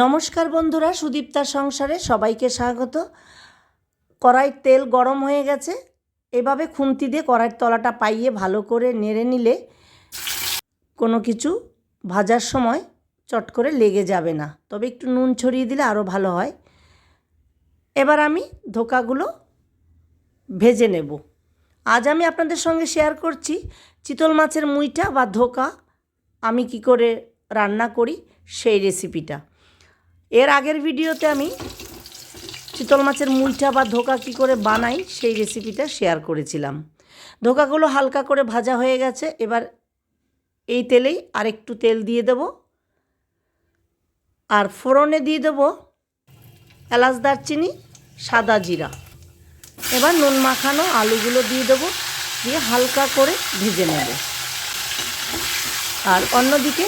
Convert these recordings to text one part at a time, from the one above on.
নমস্কার বন্ধুরা সুদীপ্তার সংসারে সবাইকে স্বাগত। কড়াইয়ের তেল গরম হয়ে গেছে, এভাবে খুন্তি দিয়ে কড়াইয়ের তলাটা পাইয়ে ভালো করে নেড়ে নিলে কোনো কিছু ভাজার সময় চট করে লেগে যাবে না। তবে একটু নুন ছড়িয়ে দিলে আরও ভালো হয়। এবার আমি ধোকাগুলো ভেজে নেব। আজ আমি আপনাদের সঙ্গে শেয়ার করছি চিতল মাছের মুইটা বা ধোকা। আমি কি করে রান্না করি সেই রেসিপিটা। এর আগের ভিডিওতে আমি চিতল মাছের মুইটা বা ধোকা কী করে বানাই সেই রেসিপিটা শেয়ার করেছিলাম। ধোকাগুলো হালকা করে ভাজা হয়ে গেছে, এবার এই তেলেই আরেকটু তেল দিয়ে দেব। আর ফোড়নে দিয়ে দেব এলাচ দারচিনি, সাদা জিরা। এবার নুন মাখানো আলুগুলো দিয়ে দেবো, দিয়ে হালকা করে ভেজে নেব। আর অন্যদিকে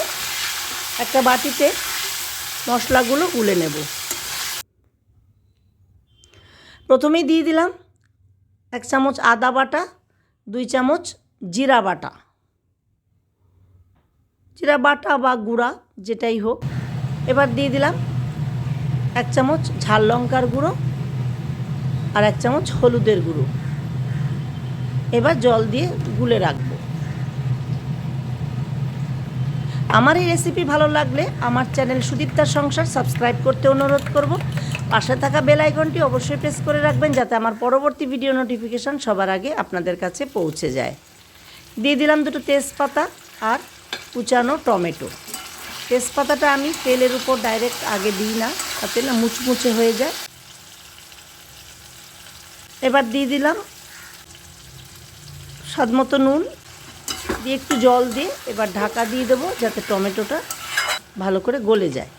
একটা বাটিতে মশলাগুলো গুলে নেব। প্রথমেই দিয়ে দিলাম এক চামচ আদা বাটা, দুই চামচ জিরা বাটা। জিরা বাটা বা গুঁড়া যেটাই হোক। এবার দিয়ে দিলাম এক চামচ ঝাল লঙ্কার গুঁড়ো আর এক চামচ হলুদের গুঁড়ো। এবার জল দিয়ে গুলে রাখব। আমার এই রেসিপি ভালো লাগলে আমার চ্যানেল সুদীপ্তার সংসার সাবস্ক্রাইব করতে অনুরোধ করব। পাশে থাকা বেল আইকনটি অবশ্যই প্রেস করে রাখবেন যাতে আমার পরবর্তী ভিডিও নোটিফিকেশান সবার আগে আপনাদের কাছে পৌঁছে যায়। দিয়ে দিলাম দুটো তেজপাতা আর কুচানো টমেটো। তেজপাতাটা আমি তেলের উপর ডাইরেক্ট আগে দিই না, তাতে না মুচমুচে হয়ে যায়। এবার দিয়ে দিলাম স্বাদ নুন দিয়ে একটু জল দিয়ে এবার ঢাকা দিয়ে দেবো যাতে টমেটোটা ভালো করে গলে যায়।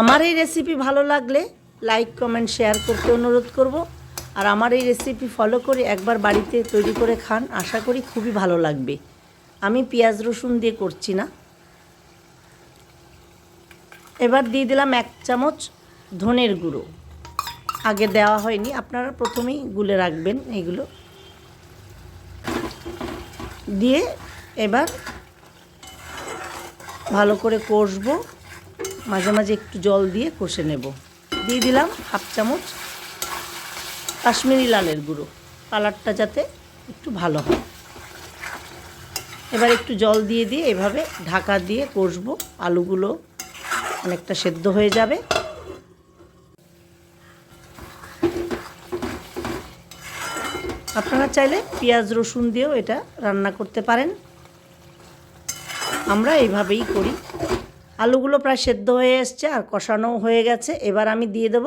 আমার এই রেসিপি ভালো লাগলে লাইক কমেন্ট শেয়ার করতে অনুরোধ করব। আর আমার এই রেসিপি ফলো করে একবার বাড়িতে তৈরি করে খান, আশা করি খুবই ভালো লাগবে। আমি পেঁয়াজ রসুন দিয়ে করছি না। এবার দিয়ে দিলাম এক চামচ ধনের গুঁড়ো। আগে দেওয়া হয়নি, আপনারা প্রথমেই গুলে রাখবেন এগুলো দিয়ে এবার ভালো করে কষবো। মাঝে মাঝে একটু জল দিয়ে কষে নেব। দিয়ে দিলাম হাফ চামচ কাশ্মীরি লালের গুঁড়ো। কালারটা যাতে একটু ভালো হয়। এবার একটু জল দিয়ে দিয়ে এভাবে ঢাকা দিয়ে কষবো। আলুগুলো অনেকটা সেদ্ধ হয়ে যাবে। আপনারা চাইলে পেঁয়াজ, রসুন দিয়েও এটা রান্না করতে পারেন। আমরা এইভাবেই করি। আলুগুলো প্রায় সেদ্ধ হয়ে এসছে আর কষানোও হয়ে গেছে। এবার আমি দিয়ে দেব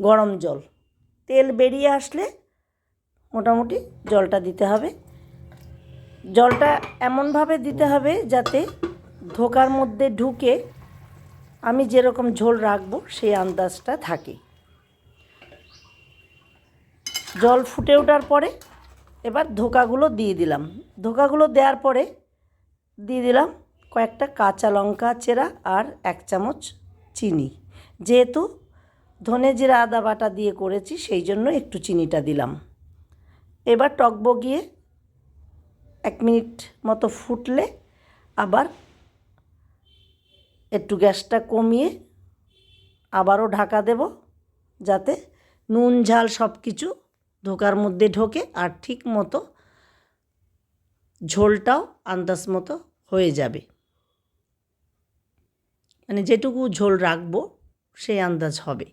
গরম জল। তেল বেরিয়ে আসলে মোটামুটি জলটা দিতে হবে। জলটা এমনভাবে দিতে হবে যাতে ধোকার মধ্যে ঢুকে আমি যেরকম ঝোল রাখব সেই আন্দাজটা থাকে। জল ফুটে ওঠার পরে এবার ধোকাগুলো দিয়ে দিলাম। ধোকাগুলো দেওয়ার পরে দিয়ে দিলাম কয়েকটা কাঁচা লঙ্কা চেরা আর এক চামচ চিনি। যেহেতু ধনে জিরা, আদা বাটা দিয়ে করেছি, সেই জন্য একটু চিনিটা দিলাম। এবার টক বগিয়ে এক মিনিট মতো ফুটলে আবার একটু গ্যাসটা কমিয়ে আবারও ঢাকা দেব, যাতে নুন, ঝাল সব কিছু ধোকার মধ্যে ঢোকে আর ঠিক মতো ঝোলটাও আন্দাজ মতো হয়ে যাবে। মানে যেটুকু ঝোল রাখব সেই আন্দাজ হবে।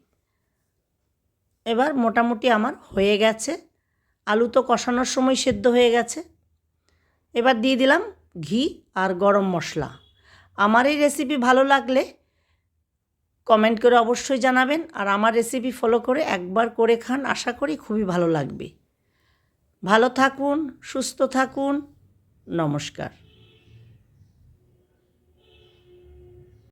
এবার মোটামুটি আমার হয়ে গেছে। আলু তো কষানোর সময় সেদ্ধ হয়ে গেছে। এবার দিয়ে দিলাম ঘি আর গরম মশলা। আমার এই রেসিপি ভালো লাগলে কমেন্ট করে অবশ্যই জানাবেন আর আমার রেসিপি ফলো করে একবার করে খান, আশা করি খুবই ভালো লাগবে। ভালো থাকুন, সুস্থ থাকুন, নমস্কার।